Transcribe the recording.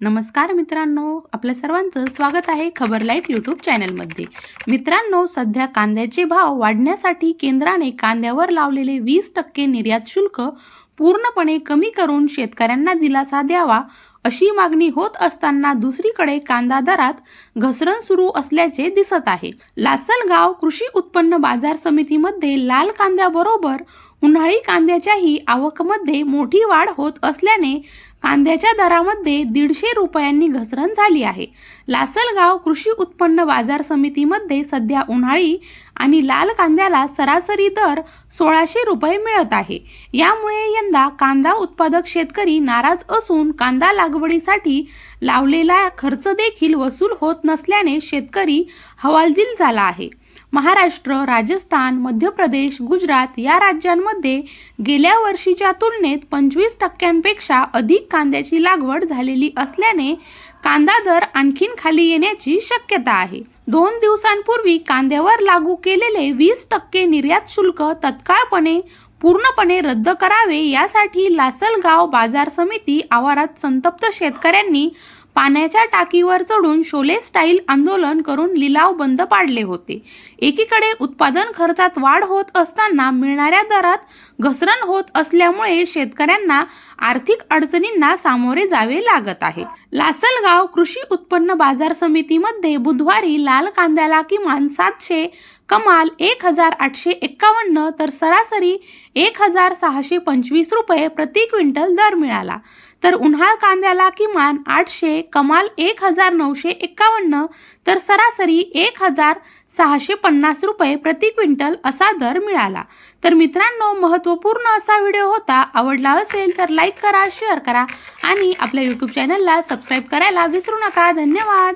नमस्कार मित्रांनो आपल्या सर्वांचं स्वागत आहे खबर लाइट यूट्यूब चॅनलमध्ये मित्रांनो सध्या कांद्याचे भाव वाढण्यासाठी केंद्राने कांद्यावर लावलेले वीस टक्के निर्यात शुल्क पूर्णपणे कमी करून शेतकऱ्यांना दिलासा द्यावा अशी मागणी होत असताना दुसरीकडे कांदा दरात घसरण सुरू असल्याचे दिसत आहे. लासलगाव कृषी उत्पन्न बाजार समितीमध्ये लाल कांद्याबरोबर उन्हाळी कांद्याच्याही आवकमध्ये मोठी वाढ होत असल्याने कांद्याच्या दरामध्ये दीडशे रुपयांनी घसरण झाली आहे. लासलगाव कृषी उत्पन्न बाजार समितीमध्ये सध्या उन्हाळी आणि लाल कांद्याला सरासरी दर सोळाशे रुपये मिळत आहे. यामुळे यंदा कांदा उत्पादक शेतकरी नाराज असून कांदा लागवडीसाठी लावलेला खर्च देखील वसूल होत नसल्याने शेतकरी हवालदिल झाला आहे. महाराष्ट्र राजस्थान मध्य प्रदेश गुजरात या राज्यांमध्ये गेल्या वर्षीच्या तुलनेत पंचवीस टक्क्यांपेक्षा अधिक कांद्याची लागवड झालेली असल्याने कांदा दर आणखीन खाली येण्याची शक्यता आहे. दोन दिवसांपूर्वी कांद्यावर लागू केलेले वीस टक्के निर्यात शुल्क तत्काळपणे पूर्णपणे रद्द करावे यासाठी लासलगाव बाजार समिती आवारात संतप्त शेतकऱ्यांनी पाण्याच्या टाकीवर चढून शोले स्टाईल आंदोलन करून लिलाव बंद पाडले होते. एकीकडे उत्पादन खर्चात वाढ होत असताना मिळणाऱ्या दरात घसरण होत असल्यामुळे शेतकऱ्यांना आर्थिक अडचणींना सामोरे जावे लागत आहे. लासलगाव कृषी उत्पन्न बाजार समितीमध्ये बुधवारी लाल कांद्याला किमान सातशे कमाल एक हजार आठशे एक्कावन्न तर सरासरी एक हजार सहाशे पंचवीस रुपये प्रति क्विंटल दर मिळाला. तर उन्हाळ कांद्याला किमान आठशे कमाल एक हजार नऊशे एक्कावन्न तर सरासरी एक हजार सहाशे पन्नास रुपये प्रति क्विंटल असा दर मिळाला. तर मित्रांनो महत्त्वपूर्ण असा व्हिडिओ होता आवडला असेल तर लाईक करा शेअर करा आणि आपल्या यूट्यूब चॅनलला सबस्क्राईब करायला विसरू नका. धन्यवाद!